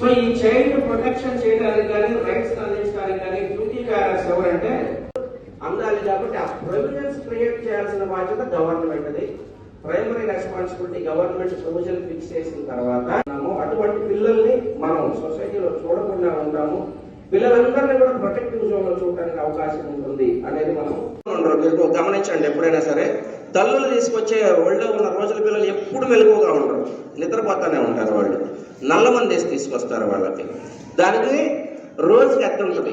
So ఈ child protection చేయడానికి కానీ రైట్స్ అందించడానికి కానీ డ్యూటీ క్యారర్స్ ఎవరంటే అందాలి కాబట్టి ఆ ప్రొవిజన్స్ క్రియేట్ చేయాల్సిన బాధ్యత గవర్నమెంట్ది primary responsibility government provision fix చేసిన తర్వాత మనము అటువంటి పిల్లల్ని మనం సొసైటీలో చూడకుండా ఉంటాము. పిల్లలందరినీ కూడా ప్రొటెక్టివ్ జోన్లో చూడడానికి అవకాశం ఉంటుంది అనేది మనం ఉండరు. మీరు గమనించండి ఎప్పుడైనా సరే. తల్లులు తీసుకొచ్చే ఒళ్ళో ఉన్న రోజుల పిల్లలు ఎప్పుడు మెలకువగా ఉంటారు నిద్రపోతానే ఉంటారు వాళ్ళు. నల్ల మందేసి తీసుకొస్తారు వాళ్ళకి. దానికి రోజుకి ఎంత ఉంటుంది.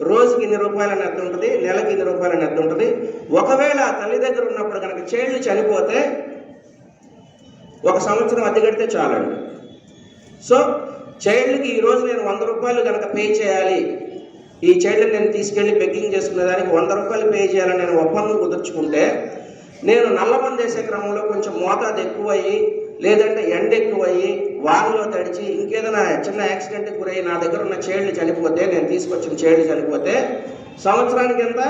రోజుకి ఇన్ని రూపాయలని ఎంత ఉంటుంది? నెలకి ఇన్ని రూపాయలని ఎంత ఉంటుంది? ఒకవేళ ఆ తల్లి దగ్గర ఉన్నప్పుడు కనుక చైల్డ్ చనిపోతే ఒక సంవత్సరం అద్దె కడితే చాలండి. సో చైల్డ్కి ఈరోజు నేను వంద రూపాయలు కనుక పే చేయాలి. ఈ చైల్డ్ నేను తీసుకెళ్ళి బెగ్గింగ్ చేసుకునే దానికి వంద రూపాయలు పే చేయాలని నేను ఒప్పందం కుదుర్చుకుంటే నేను నల్లమంది వేసే క్రమంలో కొంచెం మోతాదు ఎక్కువయ్యి లేదంటే ఎండ ఎక్కువయ్యి వానలో తడిచి ఇంకేదైనా చిన్న యాక్సిడెంట్కి గురయ్యి నా దగ్గర ఉన్న చైల్డ్ చనిపోతే నేను తీసుకొచ్చిన చైల్డ్ చనిపోతే సంవత్సరానికి ఎంత?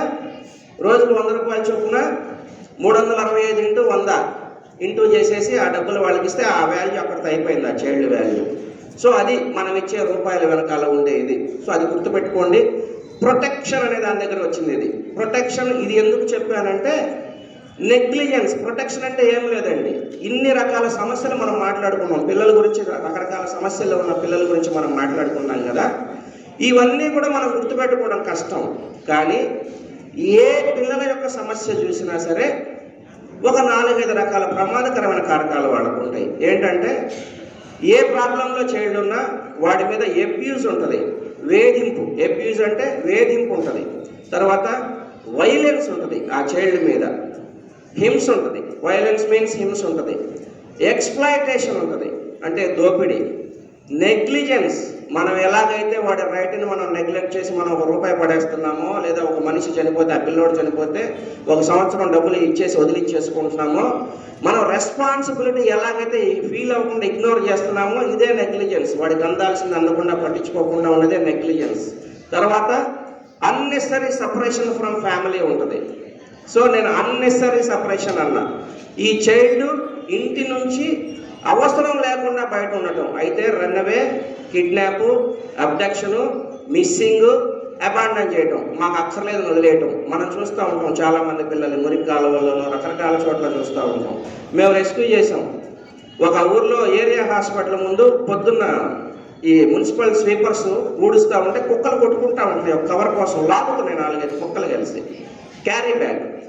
రోజుకు వంద రూపాయలు చొప్పున మూడు వందల అరవై ఐదు ఇంటూ వంద ఇంటూ చేసేసి ఆ డబ్బులు వాళ్ళకి ఇస్తే ఆ వాల్యూ అక్కడితో అయిపోయింది ఆ చైల్డ్ వాల్యూ సో అది మనం ఇచ్చే రూపాయల వెనకాల ఉండే ఇది. సో అది గుర్తుపెట్టుకోండి. ప్రొటెక్షన్ అనే దాని దగ్గర వచ్చింది ఇది. ప్రొటెక్షన్ ఇది ఎందుకు చెప్పానంటే నెగ్లిజెన్స్ ప్రొటెక్షన్ అంటే ఏం లేదండి. ఇన్ని రకాల సమస్యలు మనం మాట్లాడుకున్నాం. పిల్లల గురించి రకరకాల సమస్యలు ఉన్న పిల్లల గురించి మనం మాట్లాడుకున్నాం కదా. ఇవన్నీ కూడా మనం గుర్తుపెట్టుకోవడం కష్టం. కానీ ఏ పిల్లల యొక్క సమస్య చూసినా సరే ఒక నాలుగైదు రకాల ప్రమాదకరమైన కారకాలు వాడుకుంటాయి ఉంటాయి. ఏంటంటే ఏ ప్రాబ్లంలో చైల్డ్ ఉన్నా వాడి మీద ఎబ్యూజ్ ఉంటుంది. వేధింపు. ఎబ్యూజ్ అంటే వేధింపు ఉంటుంది. తర్వాత వైలెన్స్ ఉంటుంది ఆ చైల్డ్ మీద. హింస ఉంటుంది. వైలెన్స్ మీన్స్ హింస ఉంటుంది. ఎక్స్ప్లాయిటేషన్ ఉంటుంది. అంటే దోపిడీ. నెగ్లిజెన్స్ మనం ఎలాగైతే వాడి రైట్ని మనం నెగ్లెక్ట్ చేసి మనం ఒక రూపాయి పడేస్తున్నామో లేదా ఒక మనిషి చనిపోతే ఆ పిల్లోడు చనిపోతే ఒక సంవత్సరం డబ్బులు ఇచ్చేసి వదిలిచ్చేసుకుంటున్నామో మనం రెస్పాన్సిబిలిటీ ఎలాగైతే ఫీల్ అవ్వకుండా ఇగ్నోర్ చేస్తున్నామో ఇదే నెగ్లిజెన్స్ వాడికి అందాల్సింది అందకుండా పట్టించుకోకుండా ఉన్నదే నెగ్లిజెన్స్ తర్వాత అన్నెసరీ సపరేషన్ ఫ్రమ్ ఫ్యామిలీ ఉంటుంది. సో నేను అన్నెసరీ సపరేషన్ అన్నా. ఈ చైల్డ్ ఇంటి నుంచి అవసరం లేకుండా బయట ఉండటం. అయితే runaway kidnap abduction missing abandon చేయటం. మాకు అక్కర్లేదు వదిలేయటం. మనం చూస్తూ ఉంటాం చాలామంది పిల్లలు మురికి కాలువలలో రకరకాల చోట్ల చూస్తూ ఉంటాం. మేము రెస్క్యూ చేసాం ఒక ఊర్లో ఏరియా హాస్పిటల్ ముందు పొద్దున్న ఈ మున్సిపల్ స్వీపర్స్ ఊడుస్తూ ఉంటే కుక్కలు కొట్టుకుంటా ఉంటాయి. ఒక కవర్ కోసం లాగుతున్నాయి నాలుగైదు కుక్కలు కలిసి. Carry bag.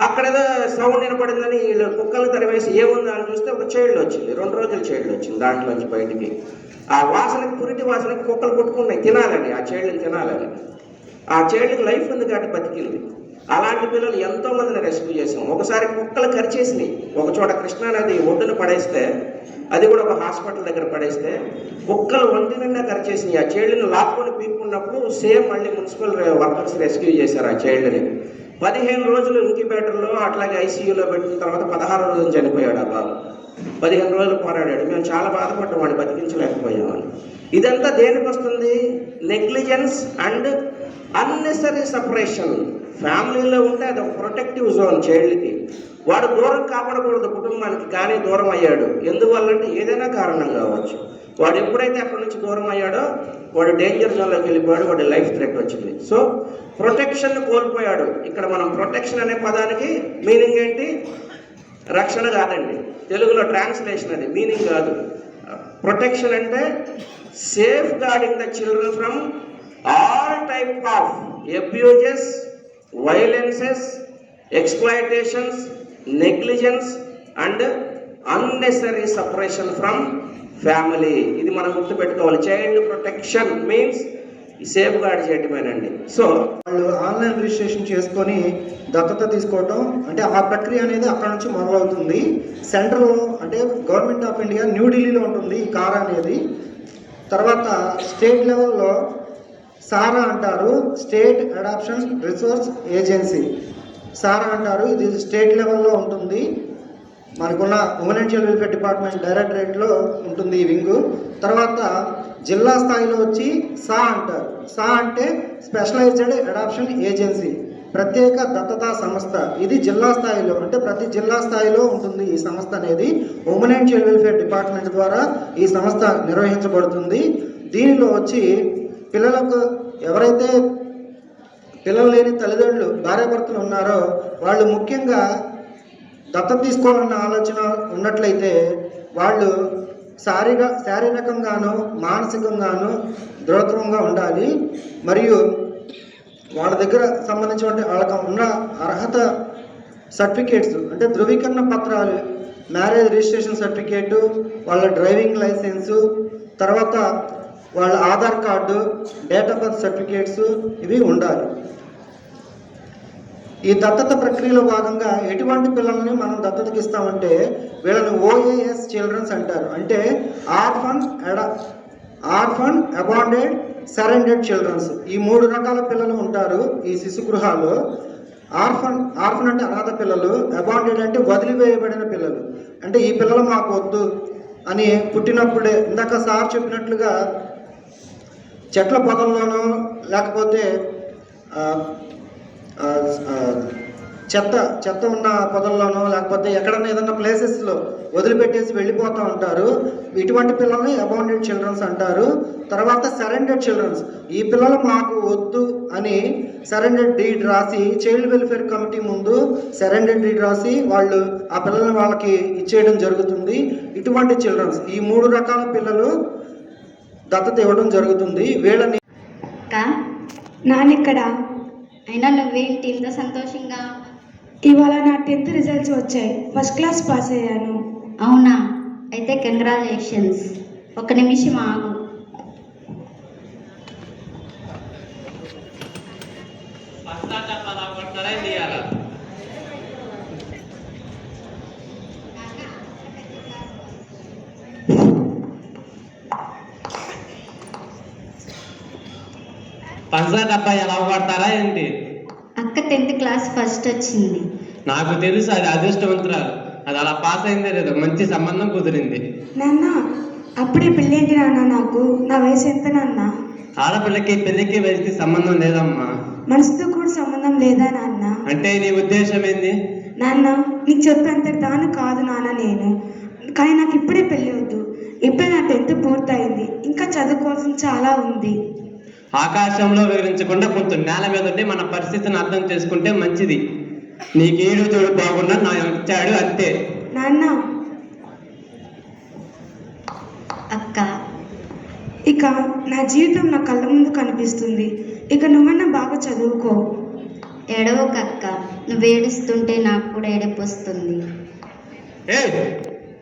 అక్కడేదో సౌండ్ వినపడిందని వీళ్ళు కుక్కలు తరివేసి ఏముంది అని చూస్తే ఒక చైల్డ్ వచ్చింది. రెండు రోజుల చైల్డ్ వచ్చింది దాంట్లోంచి బయటికి. ఆ వాసనకి పురిటి వాసనకి కుక్కలు కొట్టుకున్నాయి. తినాలని ఆ చైల్డ్ని తినాలని. ఆ చైల్డ్కి లైఫ్ ఉంది కాబట్టి బతికింది. అలాంటి పిల్లలు ఎంతో మందిని రెస్క్యూ చేసాం ఒకసారి కుక్కలు కరిచేసినాయి. ఒక చోట కృష్ణానది ఒడ్డున పడేస్తే అది కూడా ఒక హాస్పిటల్ దగ్గర పడేస్తే కుక్కలు ఒంటి నిండా కరిచేసినాయి. ఆ చైల్డ్ని లాక్కొని పీక్కున్నప్పుడు సేమ్ మళ్ళీ మున్సిపల్ వర్కర్స్ రెస్క్యూ చేశారు ఆ చైల్డ్ని. పదిహేను రోజులు ఇంక్యుబేటర్లో అట్లాగే ఐసీయూలో పెట్టిన తర్వాత పదహారు రోజులు చనిపోయాడు ఆ బాబు. పదిహేను రోజులు పోరాడాడు. మేము చాలా బాధపడ్డాం వాడిని బతికించలేకపోయామని ఇదంతా దేనికి వస్తుంది? Negligence and unnecessary separation. ఫ్యామిలీలో ఉంటే అది ఒక ప్రొటెక్టివ్ జోన్ చైల్డ్కి. వాడు దూరం కాపాడకూడదు కుటుంబానికి కానీ దూరం అయ్యాడు. ఎందువల్లంటే ఏదైనా కారణం కావచ్చు. వాడు ఎప్పుడైతే అక్కడి నుంచి దూరం అయ్యాడో వాడు డేంజర్ జోన్లోకి వెళ్ళిపోయాడు వాడి లైఫ్ థ్రెట్ వచ్చింది. సో ప్రొటెక్షన్ కోల్పోయాడు. ఇక్కడ మనం ప్రొటెక్షన్ అనే పదానికి మీనింగ్ ఏంటి? రక్షణ కాదండి. తెలుగులో ట్రాన్స్లేషన్ అది. మీనింగ్ కాదు. ప్రొటెక్షన్ అంటే safeguarding the children from all type of abuses violences exploitations negligence and unnecessary separation from family. ఇది మనం గుర్తుపెట్టుకోవాలి. Child protection means safeguard చేయటమేనండి. సో వాళ్ళు ఆన్లైన్ రిజిస్ట్రేషన్ చేసుకొని దత్తత తీసుకోవటం అంటే ఆ ప్రక్రియ అనేది అక్కడ నుంచి మొదలవుతుంది. సెంట్రల్ అంటే గవర్నమెంట్ ఆఫ్ ఇండియా న్యూఢిల్లీలో ఉంటుంది ఈ కార్ అనేది. తర్వాత స్టేట్ లెవెల్లో సారా అంటారు state adoption resource agency. SARA అంటారు ఇది స్టేట్ లెవెల్లో ఉంటుంది. మనకున్న women and child welfare department డైరెక్టరేట్లో ఉంటుంది ఈ వింగు. తర్వాత జిల్లా స్థాయిలో వచ్చి సా అంటారు. సా అంటే స్పెషలైజ్డ్ అడాప్షన్ ఏజెన్సీ ప్రత్యేక దత్తతా సంస్థ. ఇది జిల్లా స్థాయిలో అంటే ప్రతి జిల్లా స్థాయిలో ఉంటుంది ఈ సంస్థ అనేది. Women and child welfare department ద్వారా ఈ సంస్థ నిర్వహించబడుతుంది. దీనిలో వచ్చి పిల్లలకు ఎవరైతే పిల్లలు లేని తల్లిదండ్రులు భార్యాభర్తలు ఉన్నారో వాళ్ళు ముఖ్యంగా దత్తత తీసుకోవాలన్న ఆలోచన ఉన్నట్లయితే వాళ్ళు శారీర శారీరకంగాను మానసికంగాను దృఢత్వంగా ఉండాలి. మరియు వాళ్ళ దగ్గర సంబంధించిన వాళ్ళకి ఉన్న అర్హత సర్టిఫికేట్స్ అంటే ధృవీకరణ పత్రాలు మ్యారేజ్ రిజిస్ట్రేషన్ సర్టిఫికేటు వాళ్ళ డ్రైవింగ్ లైసెన్సు తర్వాత వాళ్ళ Aadhaar card date of birth certificates ఇవి ఉండాలి. ఈ దత్తత ప్రక్రియలో భాగంగా ఎటువంటి పిల్లల్ని మనం దత్తతకి ఇస్తామంటే వీళ్ళని ఓఏఎస్ చిల్డ్రన్స్ అంటారు. అంటే ఆర్ఫన్ ఎడ ఆర్ఫన్ అబాండెడ్ సరెండెడ్ చిల్డ్రన్స్. ఈ మూడు రకాల పిల్లలు ఉంటారు ఈ శిశు గృహాల్లో ఆర్ఫన్ ఆర్ఫన్ అంటే అనాథ పిల్లలు అబాండెడ్ అంటే వదిలివేయబడిన పిల్లలు. అంటే ఈ పిల్లలు మాకు వద్దు అని పుట్టినప్పుడే ఇందాక సార్ చెప్పినట్లుగా చెట్ల పొదల్లోనూ లేకపోతే చెత్త చెత్త ఉన్న పొదల్లోనో లేకపోతే ఎక్కడన్నా ఏదన్నా ప్లేసెస్లో వదిలిపెట్టేసి వెళ్ళిపోతూ ఉంటారు. ఇటువంటి పిల్లల్ని అబౌండెడ్ చిల్డ్రన్స్ అంటారు. తర్వాత సరెండెడ్ చిల్డ్రన్స్ ఈ పిల్లలు మాకు వద్దు అని సరెండెడ్ డీడ్ రాసి చైల్డ్ వెల్ఫేర్ కమిటీ ముందు సరెండెడ్ డీడ్ రాసి వాళ్ళు ఆ పిల్లల్ని వాళ్ళకి ఇచ్చేయడం జరుగుతుంది. ఇటువంటి చిల్డ్రన్స్ ఈ మూడు రకాల పిల్లలు దత్తత ఇవ్వడం జరుగుతుంది. వీళ్ళని నాన్న ఇక్కడ అయినా నువ్వేంటి ఇంత సంతోషంగా? ఇవాళ నా టెన్త్ రిజల్ట్స్ వచ్చాయి. ఫస్ట్ క్లాస్ పాస్ అయ్యాను. అవునా? అయితే కంగ్రాచులేషన్స్. ఒక నిమిషం ఆగు. పంచదార డబ్బా ఎలా వాడతారా ఏంటి? అక్క టెన్త్ క్లాస్ ఫస్ట్ వచ్చింది. నాకు తెలుసు అది అదృష్టవంతురాలు. అది అలా పాస్ అయిందే లేదు మంచి సంబంధం కుదిరింది. నాన్న అప్పుడే పెళ్ళేంటి నాన్న నాకు. నా వయసు ఎంత నాన్న? ఆడపిల్లకి పెళ్ళికి వయసుకి సంబంధం లేదమ్మా. మనసుతో కూడా సంబంధం లేదా నాన్న? అంటే నీ ఉద్దేశం ఏంది? నాన్న నీకు చెప్పేంత దాని కాదు నాన్న నేను. కానీ నాకు ఇప్పుడే పెళ్ళి వద్దు. ఇప్పుడే నా టెన్త్ పూర్తయింది. ఇంకా చదువుకోవాల్సిన చాలా ఉంది. ఆకాశంలో వివరించకుండా కొంచెం నేల మీద ఉండి మన పరిస్థితిని అర్థం చేసుకుంటే మంచిది. నీకేడు చూడు బాగున్నా నా ఇచ్చాడు అంతే. నాన్న. అక్క. ఇక నా జీవితం నా కళ్ళ ముందు కనిపిస్తుంది. ఇక నువ్వన్నా బాగా చదువుకో. ఎడవక అక్క నువ్వు ఏడుస్తుంటే నాకు కూడా ఏడుపు వస్తుంది. ఏ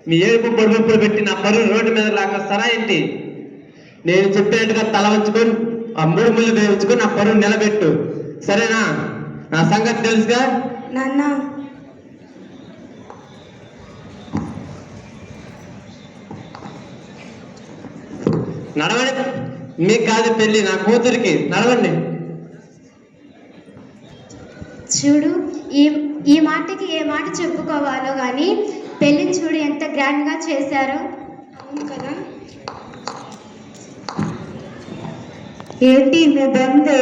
మీ ఏడుపు పొడుపులు పెట్టి నా పరువు రోడ్డు మీద లాగొస్తారా ఏంటి? నేను చెప్పినట్టుగా తల వంచుకొని ఆ మూడు ముళ్ళు వేయించుకొని నా పరువు నిలబెట్టు. సరేనా? నా సంగతి తెలుసుగా? నాన్న. నడవండి. మీకు కాదు పెళ్ళి నా కూతురికి. నడవండి. చూడు ఈ ఈ మాటకి ఏ మాట చెప్పుకోవాలో కానీ పెళ్ళి చూడు ఎంత గ్రాండ్గా చేశారో. కదా? ఏంటి మీ బందే?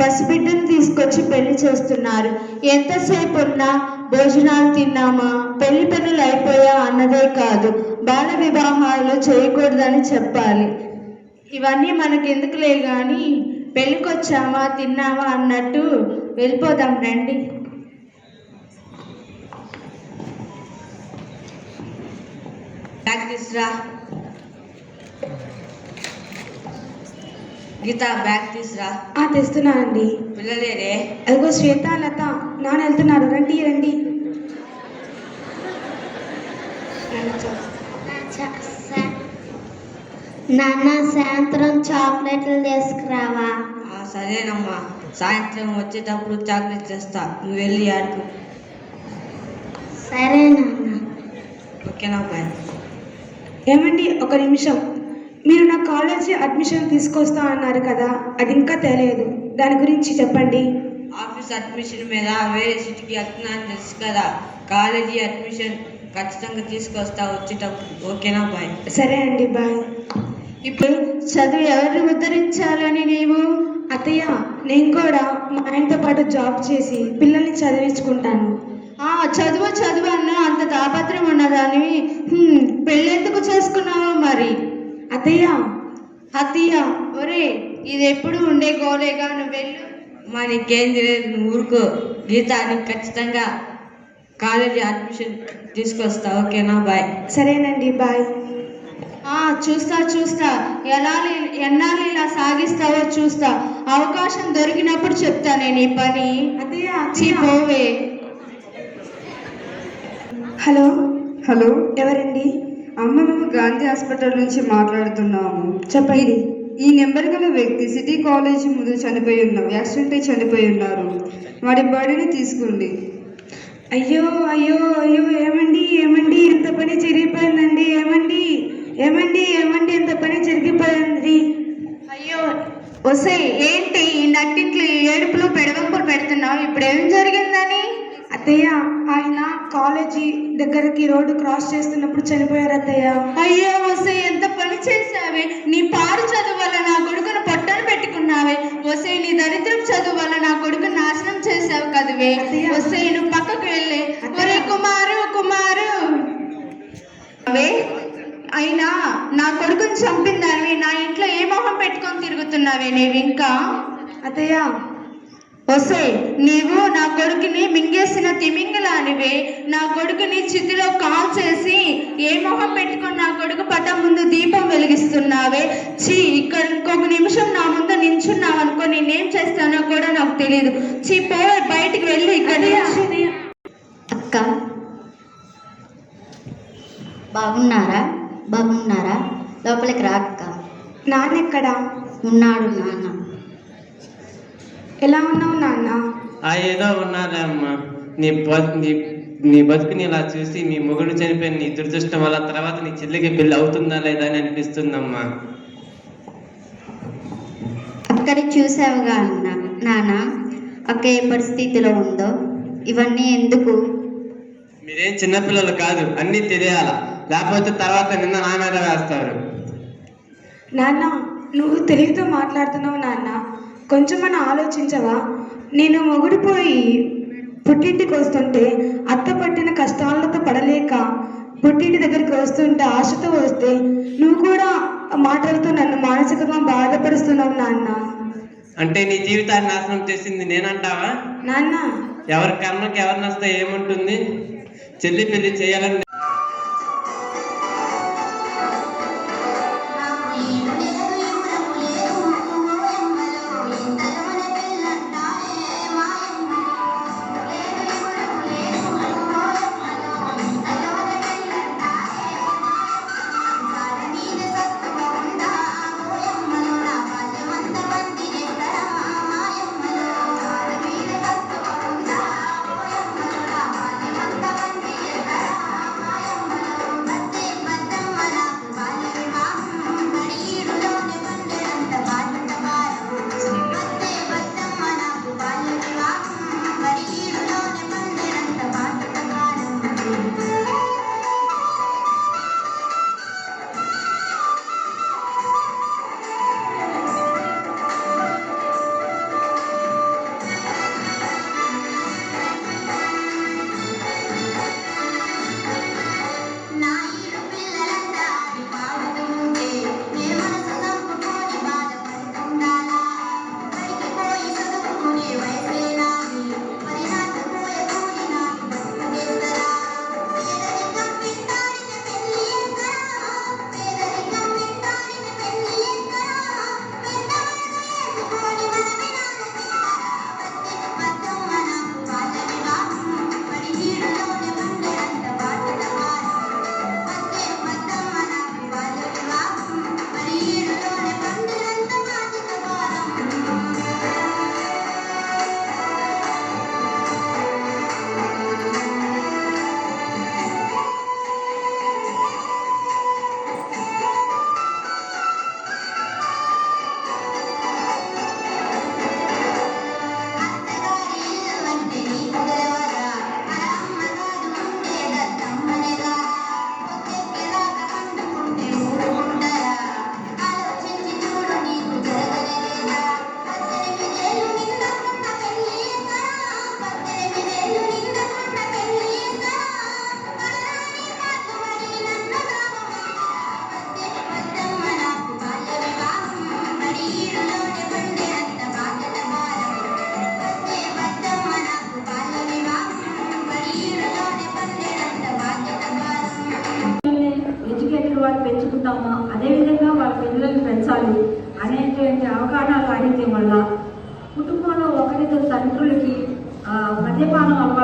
పసిబిడ్డను తీసుకొచ్చి పెళ్ళి చేస్తున్నారు. ఎంతసేపు ఉన్నా భోజనాలు తిన్నామా? పెళ్ళి పనులు అయిపోయా అన్నదే కాదు. బాల వివాహాలు చేయకూడదని చెప్పాలి. ఇవన్నీ మనకెందుకులే కానీ పెళ్ళికొచ్చామా తిన్నామా అన్నట్టు వెళ్ళిపోదాం రండి. ప్రాక్టీస్ రా. గీత బ్యాగ్ తీసురా. ఆ తెస్తున్నానండి. పిల్లలేరే అదిగో శ్వేత లత నాన్న వెళ్తున్నారు. రండి రండి. నాన్న సాయంత్రం చాక్లెట్లు తీసుకురావా? సరేనమ్మా. సాయంత్రం వచ్చేటప్పుడు చాక్లెట్ తెస్తా. నువ్వు వెళ్ళి ఆడుకో. సరే నాన్న. ఓకేనా బాయ్. ఏమండి ఒక నిమిషం. మీరు నా కాలేజీ అడ్మిషన్ తీసుకొస్తా అన్నారు కదా అది ఇంకా తెలియదు దాని గురించి చెప్పండి. ఆఫీస్ అడ్మిషన్ మీద వేరే సిటీకి వెళ్తున్నాను తెలుసు కదా. కాలేజీ అడ్మిషన్ ఖచ్చితంగా తీసుకొస్తా వచ్చేటప్పుడు. ఓకేనా బాయ్? సరే అండి బాయ్. ఇప్పుడు చదువు ఎవరిని ఉద్ధరించాలని నీవు? అత్తయ్య నేను కూడా మా ఆయనతో పాటు జాబ్ చేసి పిల్లల్ని చదివించుకుంటాను. ఆ చదువు చదువు అన్న అంత తాపత్రం ఉన్నదానివి. పెళ్ళెందుకు చేసుకున్నావు మరి? అత్తయ్య అత్తయ్య ఒరే ఇది ఎప్పుడు ఉండే గోలేగా నువ్వు వెళ్ళు. మా నీకేం తెలియదు నువ్వు ఊరుకో. గీత నీకు ఖచ్చితంగా కాలేజీ అడ్మిషన్ తీసుకొస్తా. ఓకేనా? బాయ్. సరేనండి బాయ్. ఆ చూస్తా చూస్తా. ఎలా ఎన్నాళ్ళు ఇలా సాగిస్తావో చూస్తా. అవకాశం దొరికినప్పుడు చెప్తా నేను ఈ పని. అత్తయ్య. పోవే. హలో? హలో? ఎవరండి? అమ్మ మేము గాంధీ హాస్పిటల్ నుంచి మాట్లాడుతున్నాము చెప్పండి. ఈ నెంబర్ గల వ్యక్తి సిటీ కాలేజ్ ముందు చనిపోయి ఉన్నారు యాక్సిడెంట్ అయి చనిపోయి ఉన్నారు. వాడి బాడీని తీసుకోండి. అయ్యో అయ్యో అయ్యో ఏమండి ఏమండి ఎంత పని జరిగిపోయిందండి ఏమండి ఏమండి ఏమండి ఎంత పని జరిగిపోయింది? అయ్యో ఒసే ఏంటి ఈ నట్టింట్లో ఏడుపులు పెడవంపులు పెడుతున్నావు? ఇప్పుడు ఏం జరిగిందని? అత్తయ్య ఆయన కాలేజీ దగ్గరికి రోడ్డు క్రాస్ చేస్తున్నప్పుడు చనిపోయారు అత్తయ్య. అయ్యో వసే ఎంత పని చేసావే నీ పారు చదువు వల్ల నా కొడుకును పొట్టను పెట్టుకున్నావే. వసే నీ దరిద్రం చదువు వల్ల నా కొడుకును నాశనం చేసావు కదవే. వసే నువ్వు పక్కకు వెళ్ళే. ఒరే కుమారు కుమారు. అవే అయినా నా కొడుకుని చంపిందానివి. నా ఇంట్లో ఏ మొహం పెట్టుకొని తిరుగుతున్నావే నీవు ఇంకా అత్తయ్య వసే నీవు నా కొడుకుని మింగేసిన తిమింగలానివే. నా కొడుకుని చితిలో కాల్ చేసి ఏ మొహం పెట్టుకొని నా కొడుకు పటం ముందు దీపం వెలిగిస్తున్నావే? చీ ఇక్కడ ఇంకొక నిమిషం నా ముందు నించున్నావు అనుకో నేనేం చేస్తానో కూడా నాకు తెలియదు చీ పో బయటికి వెళ్ళి ఇక్కడ. అక్క బాగున్నారా? బాగున్నారా? లోపలికి రా అక్క. నాన్న ఎక్కడా ఉన్నాడు నాన్న. ఎలా ఉన్నావు నాన్న? ఆ ఏదో ఉన్నాలే అమ్మా. నీ నీ నీ బతుకుని ఇలా చూసి మీ మొగుడు చనిపోయిన నీ దురదృష్టం వల్ల తర్వాత నీ చెల్లికి పెళ్ళి అవుతుందా లేదా అని అనిపిస్తుందమ్మా. అక్కడ చూసావుగా అన్న నాన్న. అక్క ఏ పరిస్థితిలో ఉందో? ఇవన్నీ ఎందుకు? మీరేం చిన్నపిల్లలు కాదు అన్నీ తెలియాలా? లేకపోతే తర్వాత నిన్న నా మీద వేస్తారు నాన్న నువ్వు తెలివితో మాట్లాడుతున్నావు నాన్న. కొంచెమన్నా ఆలోచించవా? నేను మొగుడిపోయి పుట్టింటికి వస్తుంటే అత్త పట్టిన కష్టాలతో పడలేక పుట్టింటి దగ్గరికి వస్తుంటే ఆశతో వస్తే నువ్వు కూడా మాటలతో నన్ను మానసికంగా బాధపరుస్తున్నావు నాన్న. అంటే నీ జీవితాన్ని నాశనం చేసింది నేనంటావా? నాన్న. ఎవరి కర్మకి ఎవరి నష్టం ఏముంటుంది? చెల్లి పెళ్ళి చేయాలని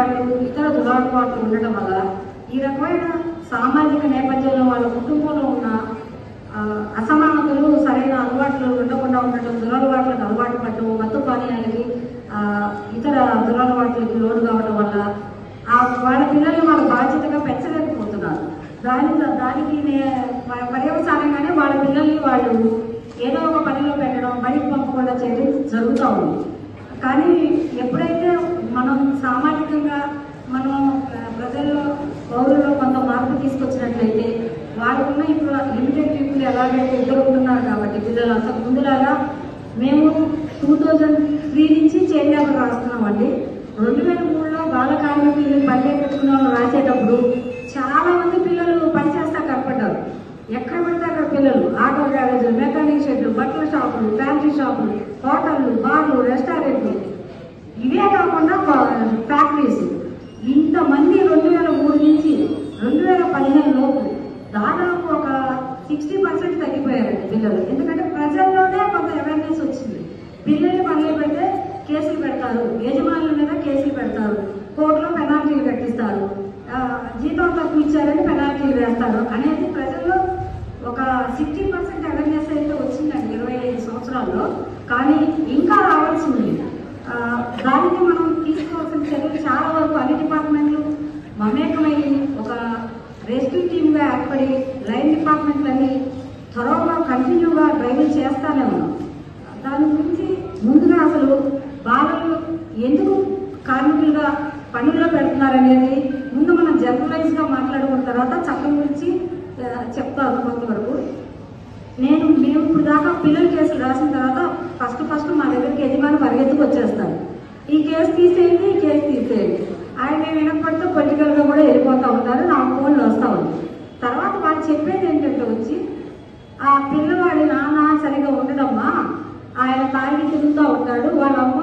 మద్యపానం ఇతర దురలవాట్లు ఉండడం వల్ల ఈ రకమైన సామాజిక నేపథ్యంలో వాళ్ళ కుటుంబంలో ఉన్న అసమానతలు సరైన అలవాట్లు ఉండకుండా ఉండటం దురలవాట్లకు అలవాటు పడటం మత్తు పానీయాలకి ఇతర దురలవాట్లకి లోను కావడం వల్ల ఆ వాళ్ళ పిల్లల్ని వాళ్ళ బాధ్యతగా పెంచలేకపోతున్నారు. దాని దానికి నే- పర్యవసానంగానే వాళ్ళ పిల్లల్ని వాళ్ళు ఏదో ఒక పనిలో పెట్టడం బయటకు పంపకుండా చేయడం జరుగుతూ ఉంది. కానీ ఎప్పుడైతే మనం సామాజికంగా మనం ప్రజల్లో పౌరుల్లో కొంత మార్పు తీసుకొచ్చినట్లయితే వాళ్ళకున్న ఇప్పుడు లిమిటెడ్ పీపుల్ ఎలాగైతే ఎదురుకుంటున్నారు కాబట్టి పిల్లలు అంతకు ముందులాగా మేము టూ థౌజండ్ త్రీ నుంచి చైల్డ్ రాస్తున్నామండి. రెండు వేల మూడులో బాల కార్మికులు పల్లె పెట్టుకున్న వాళ్ళు రాసేటప్పుడు చాలా మంది పిల్లలు పనిచేస్తా కనపడ్డారు. ఎక్కడ పడితే అక్కడ పిల్లలు ఆటో గ్యారేజ్ మెకానిక్ షెడ్లు బట్టల షాపులు ఫ్యాన్సీ షాపులు హోటళ్ళు బార్లు రెస్టారెంట్లు ఇవే కాకుండా ఫ్యాక్టరీస్ ఇంతమంది రెండు వేల మూడు నుంచి రెండు వేల పదిహేను లోపు దాదాపు ఒక సిక్స్టీ పర్సెంట్ తగ్గిపోయారండి పిల్లలు. ఎందుకంటే ప్రజల్లోనే కొంత అవేర్నెస్ వచ్చింది. పిల్లల్ని పనులు పెడితే కేసులు పెడతారు. యజమానుల మీద కేసులు పెడతారు. కోర్టులో పెనాల్టీలు కట్టిస్తారు. జీతం తక్కువ ఇచ్చారని పెనాల్టీలు వేస్తారు. అనేది ప్రజల్లో ఒక సిక్స్టీ పర్సెంట్ అవేర్నెస్ అయితే వచ్చిందండి ఇరవై ఐదు సంవత్సరాల్లో. కానీ ఇంకా రావాల్సింది. దానికి మనం తీసుకోవాల్సిన చర్యలు చాలా వరకు అన్ని డిపార్ట్మెంట్లు మమేకమై ఒక రెస్క్యూ టీమ్గా ఏర్పడి లైన్ డిపార్ట్మెంట్లన్నీ త్వరగా కంటిన్యూగా డ్రైవింగ్ చేస్తానే ఉన్నాం. దాని గురించి ముందుగా అసలు బాలలు ఎందుకు కార్మికులుగా పనుల్లో పెడుతున్నారనేది ముందు మనం జనరలైజ్గా మాట్లాడుకున్న తర్వాత చట్టం గురించి చెప్తాను కొంతవరకు. నేను మేము ఇప్పుడు దాకా పిల్లల కేసులు రాసిన తర్వాత ఫస్ట్ ఫస్ట్ మా దగ్గరికి వెళ్ళి మనం పరిగెత్తుకు వచ్చేస్తారు ఈ కేసు తీసేయండి ఈ కేసు తీసేయండి. ఆయన మేము వినకపోతే పొలిటికల్గా కూడా వెళ్ళిపోతూ ఉంటారు నా ఫోన్లు వస్తూ ఉంది. తర్వాత వాళ్ళు చెప్పేది ఏంటంటే వచ్చి ఆ పిల్లవాడి నాన్న సరిగా ఉండడమ్మా ఆయన తాగి తిరుగుతూ ఉంటాడు వాళ్ళ అమ్మ